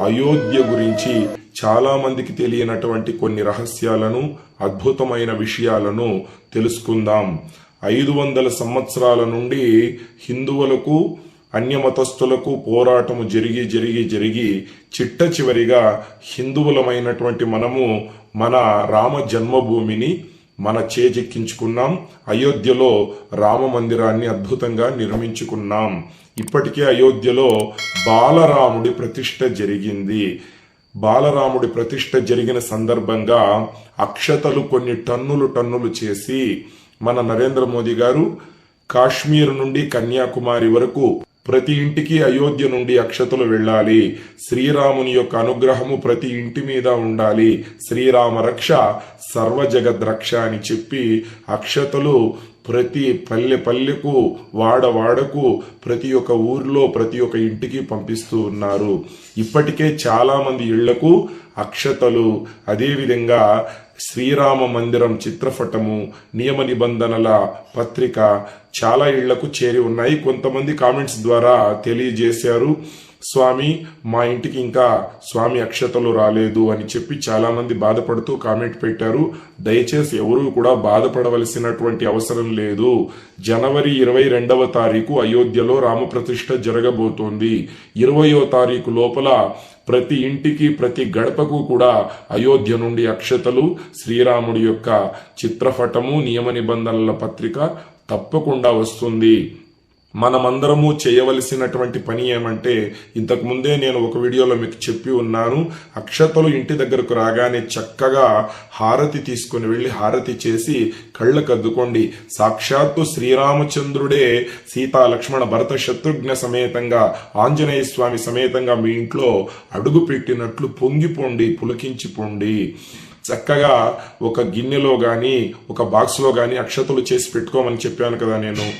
అయోధ్య గురించి చాలా మందికి తెలియనటువంటి కొన్ని రహస్యాలను అద్భుతమైన విషయాలను తెలుసుకుందాం. ఐదు వందల సంవత్సరాల నుండి హిందువులకు అన్యమతస్థులకు పోరాటము జరిగి జరిగి జరిగి చిట్ట చివరిగా హిందువులమైనటువంటి మనము మన రామ జన్మభూమిని మన చేజెక్కించుకున్నాం. అయోధ్యలో రామ మందిరాన్ని అద్భుతంగా నిర్మించుకున్నాం. ఇప్పటికే అయోధ్యలో బాలరాముడి ప్రతిష్ట జరిగింది. బాలరాముడి ప్రతిష్ట జరిగిన సందర్భంగా అక్షతలు కొన్ని టన్నులు టన్నులు చేసి మన నరేంద్ర మోదీ గారు కాశ్మీర్ నుండి కన్యాకుమారి వరకు ప్రతి ఇంటికి అయోధ్య నుండి అక్షతలు వెళ్ళాలి. శ్రీరాముని యొక్క అనుగ్రహము ప్రతి ఇంటి మీద ఉండాలి. శ్రీరామ రక్ష సర్వజగద్రక్ష అని చెప్పి అక్షతలు ప్రతి పల్లె పల్లెకు వాడ వాడకు ప్రతి ఒక్క ఊర్లో ప్రతి ఒక్క ఇంటికి పంపిస్తూ ఉన్నారు. ఇప్పటికే చాలామంది ఇళ్ళకు అక్షతలు అదేవిధంగా శ్రీరామ మందిరం చిత్రపటము నియమ నిబంధనల పత్రిక చాలా ఇళ్ళకు చేరి ఉన్నాయి. కొంతమంది కామెంట్స్ ద్వారా తెలియజేశారు స్వామి మా ఇంటికి ఇంకా స్వామి అక్షతలు రాలేదు అని చెప్పి చాలామంది బాధపడుతూ కామెంట్ పెట్టారు. దయచేసి ఎవరూ కూడా బాధపడవలసినటువంటి అవసరం లేదు. జనవరి ఇరవై రెండవ తారీఖు అయోధ్యలో రామప్రతిష్ఠ జరగబోతోంది. ఇరవయో తారీఖు లోపల ప్రతి ఇంటికి ప్రతి గడపకు కూడా అయోధ్య నుండి అక్షతలు శ్రీరాముడి యొక్క చిత్రపటము నియమ నిబంధనల పత్రిక తప్పకుండా వస్తుంది. మనమందరము చేయవలసినటువంటి పని ఏమంటే ఇంతకు ముందే నేను ఒక వీడియోలో మీకు చెప్పి ఉన్నాను. అక్షతలు ఇంటి దగ్గరకు రాగానే చక్కగా హారతి తీసుకుని వెళ్ళి హారతి చేసి కళ్ళకు అద్దుకోండి సాక్షాత్తు శ్రీరామచంద్రుడే సీతా లక్ష్మణ భరత శత్రుఘ్న సమేతంగా ఆంజనేయ స్వామి సమేతంగా మీ ఇంట్లో అడుగు పెట్టినట్లు పొంగిపోండి పులకించిపోండి చక్కగా ఒక గిన్నెలో కానీ ఒక బాక్స్లో కానీ అక్షతలు చేసి పెట్టుకోమని చెప్పాను కదా నేను.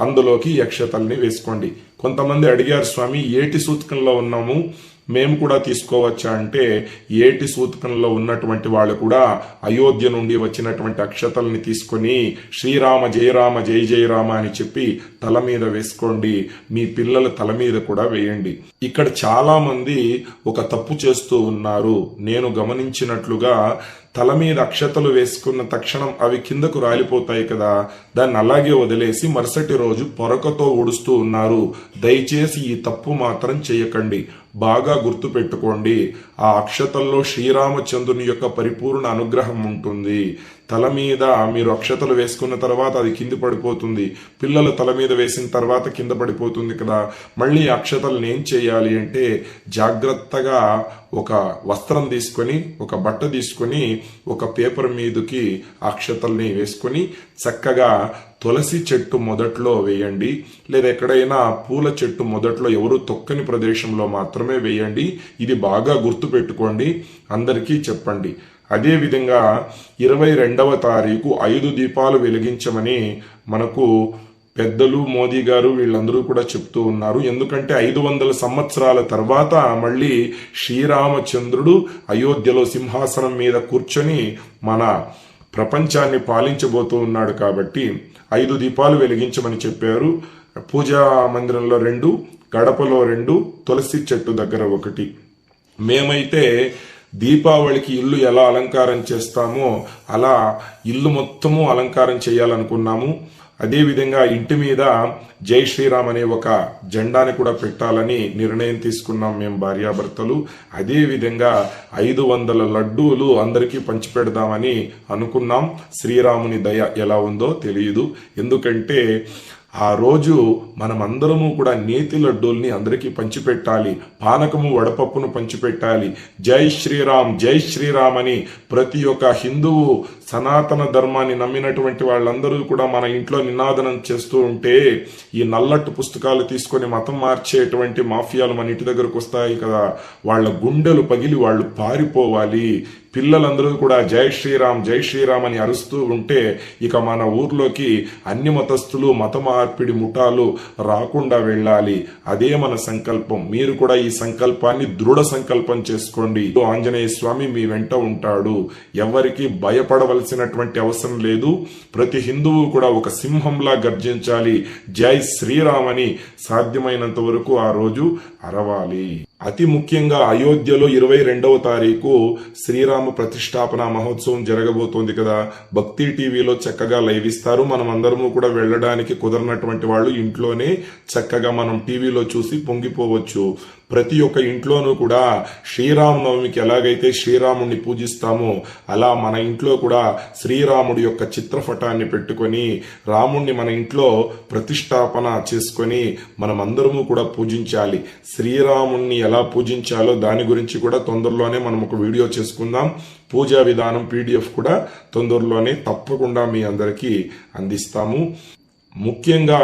అందులోకి యక్షతల్ని వేసుకోండి. కొంతమంది అడిగారు స్వామి ఏటి సూతకంలో ఉన్నాము? మేము కూడా తీసుకోవచ్చా అంటే ఏటి సూతకంలో ఉన్నటువంటి వాళ్ళు కూడా అయోధ్య నుండి వచ్చినటువంటి అక్షతల్ని తీసుకొని శ్రీరామ జయరామ జయ జయరామ అని చెప్పి తల మీద వేసుకోండి. మీ పిల్లల తల మీద కూడా వేయండి. ఇక్కడ చాలా మంది ఒక తప్పు చేస్తూ ఉన్నారు. నేను గమనించినట్లుగా తల మీద అక్షతలు వేసుకున్న తక్షణం అవి కిందకు రాలిపోతాయి కదా. దాన్ని అలాగే వదిలేసి మరుసటి రోజు పొరకతో ఊడుస్తూ ఉన్నారు. దయచేసి ఈ తప్పు మాత్రం చేయకండి. బాగా గుర్తు పెట్టుకోండి ఆ అక్షతల్లో శ్రీరామచంద్రుని యొక్క పరిపూర్ణ అనుగ్రహం ఉంటుంది. తల మీద మీరు అక్షతలు వేసుకున్న తర్వాత అది కింద పడిపోతుంది. పిల్లలు తల మీద వేసిన తర్వాత కింద పడిపోతుంది కదా. మళ్ళీ అక్షతలను ఏం చేయాలి అంటే జాగ్రత్తగా ఒక వస్త్రం తీసుకొని ఒక బట్ట తీసుకొని ఒక పేపర్ మీదకి అక్షతల్ని వేసుకొని చక్కగా తులసి చెట్టు మొదట్లో వేయండి. లేదా ఎక్కడైనా పూల చెట్టు మొదట్లో ఎవరు తొక్కని ప్రదేశంలో మాత్రమే వేయండి. ఇది బాగా గుర్తు పెట్టుకోండి అందరికీ చెప్పండి. అదేవిధంగా ఇరవై రెండవ తారీఖు ఐదు దీపాలు వెలిగించమని మనకు పెద్దలు మోదీ గారు వీళ్ళందరూ కూడా చెప్తూ ఉన్నారు. ఎందుకంటే ఐదు వందల సంవత్సరాల తర్వాత మళ్ళీ శ్రీరామచంద్రుడు అయోధ్యలో సింహాసనం మీద కూర్చొని మన ప్రపంచాన్ని పాలించబోతూ ఉన్నాడు కాబట్టి ఐదు దీపాలు వెలిగించమని చెప్పారు. పూజా మందిరంలో రెండు గడపలో రెండు తులసి చెట్టు దగ్గర ఒకటి. మేమైతే దీపావళికి ఇల్లు ఎలా అలంకారం చేస్తామో అలా ఇల్లు మొత్తము అలంకారం చేయాలనుకున్నాము. అదేవిధంగా ఇంటి మీద జై శ్రీరామ్ అనే ఒక జెండాని కూడా పెట్టాలని నిర్ణయం తీసుకున్నాం మేము భార్యాభర్తలు. అదేవిధంగా ఐదు వందల లడ్డూలు అందరికీ పంచిపెడదామని అనుకున్నాం. శ్రీరాముని దయ ఎలా ఉందో తెలియదు ఎందుకంటే ఆ రోజు మనమందరము కూడా నేతి లడ్డూల్ని అందరికీ పంచిపెట్టాలి. పానకము వడపప్పును పంచిపెట్టాలి. జై శ్రీరామ్ జై శ్రీరామ్ అని ప్రతి ఒక్క హిందువు సనాతన ధర్మాన్ని నమ్మినటువంటి వాళ్ళందరూ కూడా మన ఇంట్లో నినాదనం చేస్తూ ఉంటే ఈ నల్లట్టు పుస్తకాలు తీసుకొని మతం మార్చేటువంటి మాఫియాలు మన ఇంటి దగ్గరకు వస్తాయి కదా. వాళ్ళ గుండెలు పగిలి వాళ్ళు పారిపోవాలి. పిల్లలందరూ కూడా జై శ్రీరామ్ జై శ్రీరామ్ అని అరుస్తూ ఉంటే ఇక మన ఊర్లోకి అన్ని మతస్థులు మత మార్పిడి ముఠాలు రాకుండా వెళ్ళాలి. అదే మన సంకల్పం. మీరు కూడా ఈ సంకల్పాన్ని దృఢ సంకల్పం చేసుకోండి. ఆంజనేయ స్వామి మీ వెంట ఉంటాడు. ఎవరికి భయపడవలసినటువంటి అవసరం లేదు. ప్రతి హిందువు కూడా ఒక సింహంలా గర్జించాలి. జై శ్రీరామ్ అని సాధ్యమైనంత వరకు ఆ రోజు అరవాలి. అతి ముఖ్యంగా అయోధ్యలో ఇరవై రెండవ తారీఖు శ్రీరామ ప్రతిష్టాపన మహోత్సవం జరగబోతోంది కదా. భక్తి టీవీలో చక్కగా లైవ్ ఇస్తారు. మనం అందరము కూడా వెళ్ళడానికి కుదరనటువంటి వాళ్ళు ఇంట్లోనే చక్కగా మనం టీవీలో చూసి పొంగిపోవచ్చు. ప్రతి ఒక్క ఇంట్లోనూ కూడా శ్రీరామనవమికి ఎలాగైతే శ్రీరాముడిని పూజిస్తామో అలా మన ఇంట్లో కూడా శ్రీరాముడి యొక్క చిత్రపటాన్ని పెట్టుకొని రాముణ్ణి మన ఇంట్లో ప్రతిష్టాపన చేసుకొని మనమందరము కూడా పూజించాలి. శ్రీరాముణ్ణి ఎలా పూజించాలో దాని గురించి కూడా తొందరలోనే మనం ఒక వీడియో చేసుకుందాం. పూజా విధానం పీడిఎఫ్ కూడా తొందరలోనే తప్పకుండా మీ అందరికీ అందిస్తాము. ముఖ్యంగా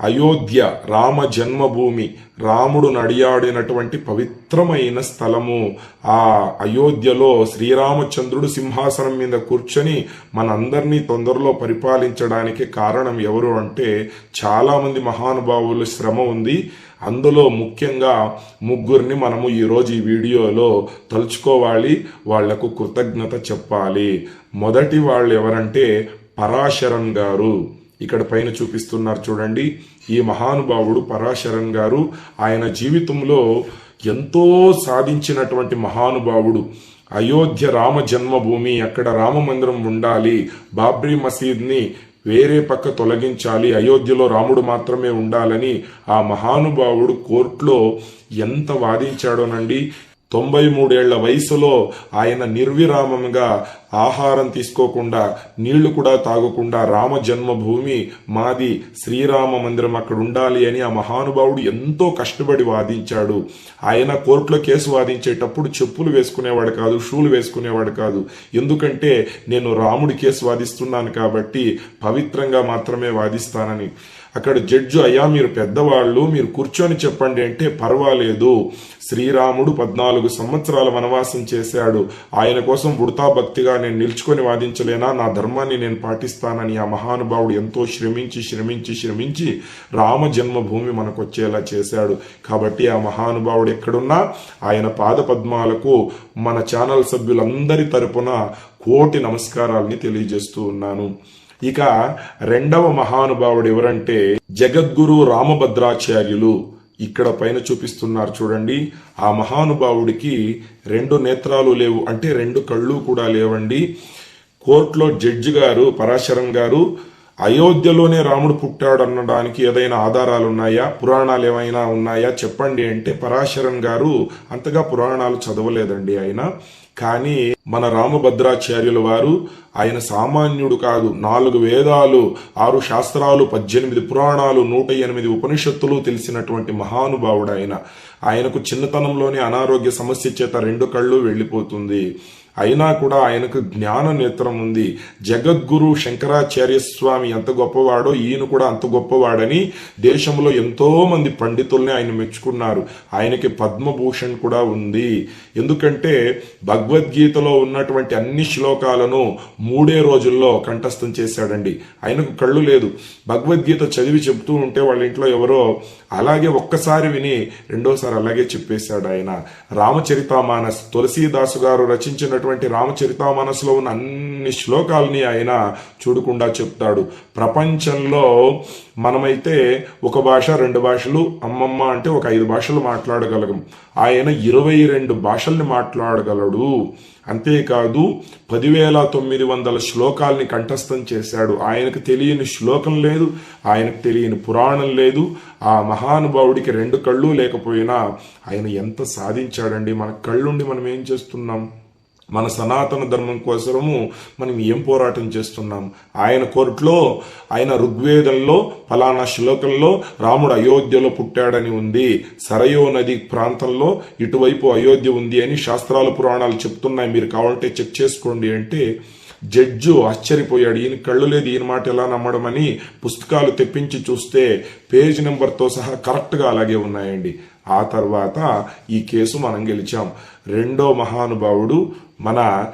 అయోధ్య రామ జన్మభూమి రాముడు నడియాడినటువంటి పవిత్రమైన స్థలము. ఆ అయోధ్యలో శ్రీరామచంద్రుడు సింహాసనం మీద కూర్చొని మనందరినీ తొందరలో పరిపాలించడానికి కారణం ఎవరు అంటే చాలామంది మహానుభావులు శ్రమ ఉంది. అందులో ముఖ్యంగా ముగ్గురిని మనము ఈరోజు ఈ వీడియోలో తలుచుకోవాలి. వాళ్ళకు కృతజ్ఞత చెప్పాలి. మొదటి వాళ్ళు ఎవరంటే పరాశరన్ గారు. ఇక్కడ పైన చూపిస్తున్నారు చూడండి. ఈ మహానుభావుడు పరాశరన్ గారు ఆయన జీవితంలో ఎంతో సాధించినటువంటి మహానుభావుడు. అయోధ్య రామ జన్మభూమి అక్కడ రామ మందిరం ఉండాలి బాబ్రీ మసీద్ని వేరే పక్క తొలగించాలి అయోధ్యలో రాముడు మాత్రమే ఉండాలని ఆ మహానుభావుడు కోర్టులో ఎంత వాదించాడోనండి. తొంభై మూడేళ్ళ వయసులో ఆయన నిర్విరామంగా ఆహారం తీసుకోకుండా నీళ్ళు కూడా తాగకుండా రామ జన్మభూమి మాది శ్రీరామ మందిరం అక్కడ ఉండాలి అని ఆ మహానుభావుడు ఎంతో కష్టపడి వాదించాడు. ఆయన కోర్టులో కేసు వాదించేటప్పుడు చెప్పులు వేసుకునేవాడు కాదు షూలు వేసుకునేవాడు కాదు. ఎందుకంటే నేను రాముడి కేసు వాదిస్తున్నాను కాబట్టి పవిత్రంగా మాత్రమే వాదిస్తానని. అక్కడ జడ్జు అయ్యా మీరు పెద్దవాళ్ళు మీరు కూర్చొని చెప్పండి అంటే పర్వాలేదు. శ్రీరాముడు పద్నాలుగు సంవత్సరాల వనవాసం చేశాడు. ఆయన కోసం ఉడతా భక్తిగా నేను నిల్చుకొని వాదించలేనా? నా ధర్మాన్ని నేను పాటిస్తానని ఆ మహానుభావుడు ఎంతో శ్రమించి శ్రమించి శ్రమించి రామ జన్మభూమి మనకు వచ్చేలా చేశాడు. కాబట్టి ఆ మహానుభావుడు ఎక్కడున్నా? ఆయన పాద పద్మాలకు మన ఛానల్ సభ్యులందరి తరపున కోటి నమస్కారాల్ని తెలియజేస్తూ ఉన్నాను. ఇక రెండవ మహానుభావుడు ఎవరంటే జగద్గురు రామభద్రాచార్యులు. ఇక్కడ పైన చూపిస్తున్నారు చూడండి. ఆ మహానుభావుడికి రెండు నేత్రాలు లేవు. అంటే రెండు కళ్ళు కూడా లేవండి. కోర్టులో జడ్జి గారు పరాశరం గారు అయోధ్యలోనే రాముడు పుట్టాడు అనడానికి ఏదైనా ఆధారాలు ఉన్నాయా పురాణాలు ఏమైనా ఉన్నాయా? చెప్పండి అంటే పరాశరన్ గారు అంతగా పురాణాలు చదవలేదండి ఆయన. కానీ మన రామభద్రాచార్యుల వారు ఆయన సామాన్యుడు కాదు. నాలుగు వేదాలు ఆరు శాస్త్రాలు పద్దెనిమిది పురాణాలు నూట ఎనిమిది ఉపనిషత్తులు తెలిసినటువంటి మహానుభావుడు ఆయన. ఆయనకు చిన్నతనంలోనే అనారోగ్య సమస్య చేత రెండు కళ్ళు వెళ్ళిపోతుంది. అయినా కూడా ఆయనకు జ్ఞాన నేత్రం ఉంది. జగద్గురు శంకరాచార్య స్వామి ఎంత గొప్పవాడో ఈయన కూడా అంత గొప్పవాడని దేశంలో ఎంతోమంది పండితుల్ని ఆయన మెచ్చుకున్నారు. ఆయనకి పద్మభూషణ్ కూడా ఉంది. ఎందుకంటే భగవద్గీతలో ఉన్నటువంటి అన్ని శ్లోకాలను మూడే రోజుల్లో కంఠస్థం చేశాడండి. ఆయనకు కళ్ళు లేదు. భగవద్గీత చదివి చెబుతూ ఉంటే వాళ్ళ ఇంట్లో ఎవరో అలాగే ఒక్కసారి విని రెండోసారి అలాగే చెప్పేశాడు ఆయన. రామచరితామానస్ తులసీదాసు గారు రచించినటువంటి రామచరితామానస్లో ఉన్న అన్ని శ్లోకాలని ఆయన చూడకుండా చెప్తాడు. ప్రపంచంలో మనమైతే ఒక భాష రెండు భాషలు అమ్మమ్మ అంటే ఒక ఐదు భాషలు మాట్లాడగలగం. ఆయన ఇరవై రెండు భాషల్ని మాట్లాడగలడు. అంతేకాదు పదివేల తొమ్మిది వందల శ్లోకాల్ని కంఠస్థం చేశాడు. ఆయనకు తెలియని శ్లోకం లేదు ఆయనకు తెలియని పురాణం లేదు. ఆ మహానుభావుడికి రెండు కళ్ళు లేకపోయినా ఆయన ఎంత సాధించాడండి? మన కళ్ళుండి మనం ఏం చేస్తున్నాం? మన సనాతన ధర్మం కోసము మనం ఏం పోరాటం చేస్తున్నాం? ఆయన కోర్టులో ఆయన ఋగ్వేదంలో ఫలానా శ్లోకంలో రాముడు అయోధ్యలో పుట్టాడని ఉంది. సరయో నది ప్రాంతంలో ఇటువైపు అయోధ్య ఉంది అని శాస్త్రాల పురాణాలు చెప్తున్నాయి. మీరు కావాలంటే చెక్ చేసుకోండి అంటే జడ్జు ఆశ్చర్యపోయాడు. ఈయన కళ్ళు లేదు ఈయన మాట ఎలా నమ్మడమని పుస్తకాలు తెప్పించి చూస్తే పేజ్ నెంబర్తో సహా కరెక్ట్గా అలాగే ఉన్నాయండి. ఆ తర్వాత ఈ కేసు మనం గెలిచాం. రెండో మహానుభావుడు మన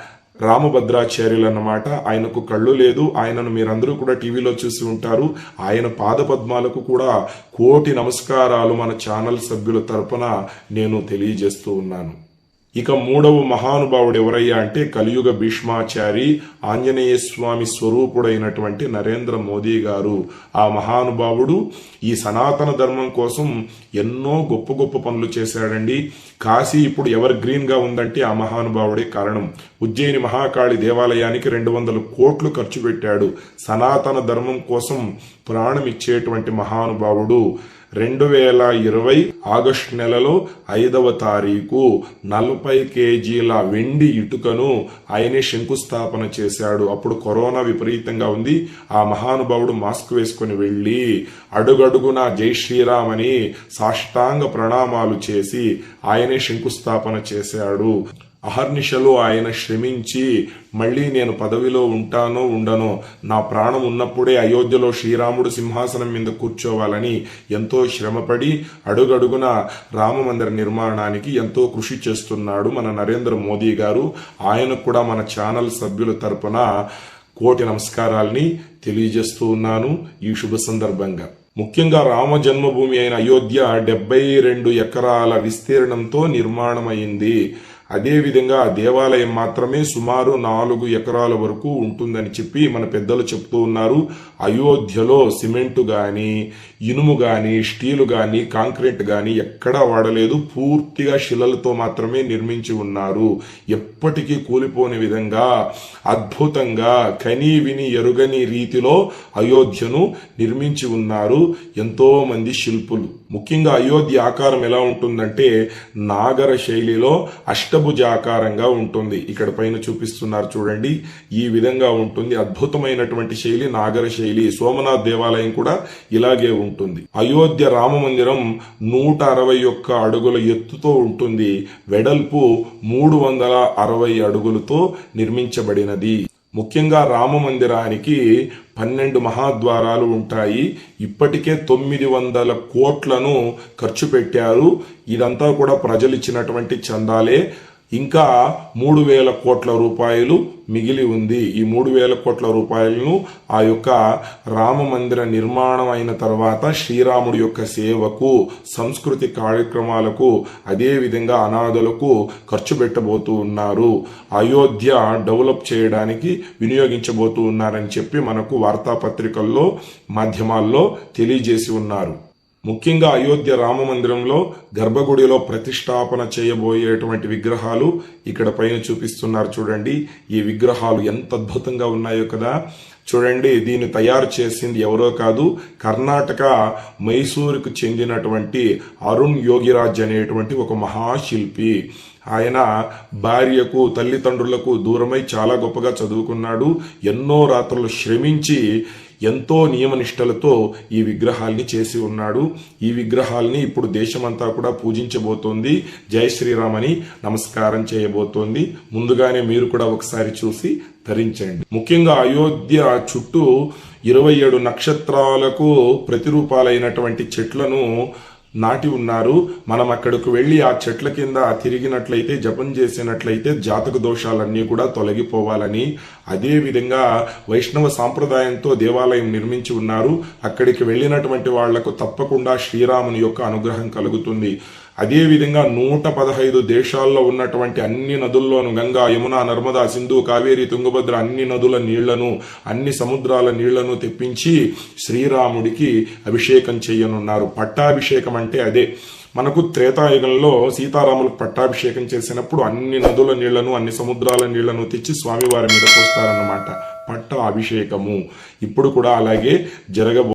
రామభద్రాచార్యులు అన్నమాట ఆయనకు కళ్ళు లేదు. ఆయనను మీరందరూ కూడా టీవీలో చూసి ఉంటారు. ఆయన పాదపద్మాలకు కూడా కోటి నమస్కారాలు మన ఛానల్ సభ్యుల తరపున నేను తెలియజేస్తూ ఉన్నాను. ఇక మూడవ మహానుభావుడు ఎవరయ్యా అంటే కలియుగ భీష్మాచారి ఆంజనేయ స్వామి స్వరూపుడైనటువంటి నరేంద్ర మోదీ గారు. ఆ మహానుభావుడు ఈ సనాతన ధర్మం కోసం ఎన్నో గొప్ప గొప్ప పనులు చేశాడండి. కాశీ ఇప్పుడు ఎవర్ గ్రీన్గా ఉందంటే ఆ మహానుభావుడే కారణం. ఉజ్జయిని మహాకాళి దేవాలయానికి రెండు వందల కోట్లు ఖర్చు పెట్టాడు. సనాతన ధర్మం కోసం ప్రాణం ఇచ్చేటువంటి మహానుభావుడు. రెండు వేల ఇరవై ఆగస్టు నెలలో ఐదవ తారీఖు నలభై కేజీల వెండి ఇటుకను ఆయనే శంకుస్థాపన చేశాడు. అప్పుడు కరోనా విపరీతంగా ఉంది. ఆ మహానుభావుడు మాస్క్ వేసుకుని వెళ్ళి అడుగడుగున జై శ్రీరామ్ అని సాష్టాంగ ప్రణామాలు చేసి ఆయనే శంకుస్థాపన చేశాడు. అహర్నిశలు ఆయన శ్రమించి మళ్ళీ నేను పదవిలో ఉంటానో ఉండనో నా ప్రాణం ఉన్నప్పుడే అయోధ్యలో శ్రీరాముడు సింహాసనం మీద కూర్చోవాలని ఎంతో శ్రమపడి అడుగడుగున రామమందిర నిర్మాణానికి ఎంతో కృషి చేస్తున్నాడు మన నరేంద్ర మోదీ గారు. ఆయనకు కూడా మన ఛానల్ సభ్యుల తరపున కోటి నమస్కారాల్ని తెలియజేస్తూ ఉన్నాను ఈ శుభ సందర్భంగా. ముఖ్యంగా రామ జన్మభూమి అయిన అయోధ్య డెబ్బై రెండు ఎకరాల విస్తీర్ణంతో నిర్మాణమైంది. అదేవిధంగా ఆ దేవాలయం మాత్రమే సుమారు నాలుగు ఎకరాల వరకు ఉంటుందని చెప్పి మన పెద్దలు చెప్తూ ఉన్నారు. అయోధ్యలో సిమెంటు కానీ ఇనుము కానీ స్టీలు కానీ కాంక్రీట్ కానీ ఎక్కడా వాడలేదు. పూర్తిగా శిలలతో మాత్రమే నిర్మించి ఉన్నారు. ఎప్పటికీ కూలిపోని విధంగా అద్భుతంగా కని విని ఎరుగని రీతిలో అయోధ్యను నిర్మించి ఉన్నారు ఎంతోమంది శిల్పులు. ముఖ్యంగా అయోధ్య ఆకారం ఎలా ఉంటుందంటే నాగర శైలిలో అష్టభుజ ఆకారంగా ఉంటుంది. ఇక్కడ పైన చూపిస్తున్నారు చూడండి. ఈ విధంగా ఉంటుంది. అద్భుతమైనటువంటి శైలి నాగర శైలి. సోమనాథ్ దేవాలయం కూడా ఇలాగే ఉంటుంది. అయోధ్య రామ మందిరం నూట అరవై ఒక్క అడుగుల ఎత్తుతో ఉంటుంది. వెడల్పు మూడు వందల అరవై అడుగులతో నిర్మించబడినది. ముఖ్యంగా రామ మందిరానికి పన్నెండు మహాద్వారాలు ఉంటాయి. ఇప్పటికే తొమ్మిది వందల కోట్లను ఖర్చు పెట్టారు. ఇదంతా కూడా ప్రజలు ఇచ్చినటువంటి చందాలే. ఇంకా మూడు వేల కోట్ల రూపాయలు మిగిలి ఉంది. ఈ మూడు వేల కోట్ల రూపాయలను ఆ యొక్క రామ మందిర నిర్మాణం అయిన తర్వాత శ్రీరాముడి యొక్క సేవకు సంస్కృతి కార్యక్రమాలకు అదేవిధంగా అనాథలకు ఖర్చు పెట్టబోతూ ఉన్నారు. అయోధ్య డెవలప్ చేయడానికి వినియోగించబోతూ ఉన్నారని చెప్పి మనకు వార్తాపత్రికల్లో మాధ్యమాల్లో తెలియజేసి ఉన్నారు. ముఖ్యంగా అయోధ్య రామ మందిరంలో గర్భగుడిలో ప్రతిష్టాపన చేయబోయేటువంటి విగ్రహాలు ఇక్కడ పైన చూపిస్తున్నారు చూడండి. ఈ విగ్రహాలు ఎంత అద్భుతంగా ఉన్నాయో కదా. చూడండి దీన్ని తయారు చేసింది ఎవరో కాదు కర్ణాటక మైసూరుకు చెందినటువంటి అరుణ్ యోగిరాజ్ అనేటువంటి ఒక మహాశిల్పి. ఆయన భార్యకు తల్లిదండ్రులకు దూరమై చాలా గొప్పగా చదువుకున్నాడు. ఎన్నో రాత్రులు శ్రమించి ఎంతో నియమనిష్టలతో ఈ విగ్రహాల్ని చేసి ఉన్నాడు. ఈ విగ్రహాల్ని ఇప్పుడు దేశమంతా కూడా పూజించబోతోంది. జై శ్రీరామని నమస్కారం చేయబోతోంది. ముందుగానే మీరు కూడా ఒకసారి చూసి ధరించండి ముఖ్యంగా అయోధ్య చుట్టూ ఇరవై ఏడు నక్షత్రాలకు ప్రతిరూపాలైనటువంటి చెట్లను నాటి ఉన్నారు. మనం అక్కడికి వెళ్ళి ఆ చెట్ల కింద తిరిగినట్లయితే జపం చేసినట్లయితే జాతక దోషాలన్నీ కూడా తొలగిపోవాలని. అదే విధంగా వైష్ణవ సాంప్రదాయంతో దేవాలయం నిర్మించి ఉన్నారు. అక్కడికి వెళ్ళినటువంటి వాళ్ళకు తప్పకుండా శ్రీరాముని యొక్క అనుగ్రహం కలుగుతుంది. అదేవిధంగా నూట పదహైదు దేశాల్లో ఉన్నటువంటి అన్ని నదుల్లోను గంగా యమున నర్మదా సింధు కావేరి తుంగభద్ర అన్ని నదుల నీళ్ళను అన్ని సముద్రాల నీళ్ళను తెప్పించి శ్రీరాముడికి అభిషేకం చేయనున్నారు. పట్టాభిషేకం అంటే అదే. మనకు త్రేతాయుగంలో సీతారాములకు పట్టాభిషేకం చేసినప్పుడు అన్ని నదుల నీళ్ళను అన్ని సముద్రాల నీళ్ళను తెచ్చి స్వామివారి మీద పోస్తారన్నమాట. పట్ట అభిషేకము ఇప్పుడు కూడా అలాగే జరగబో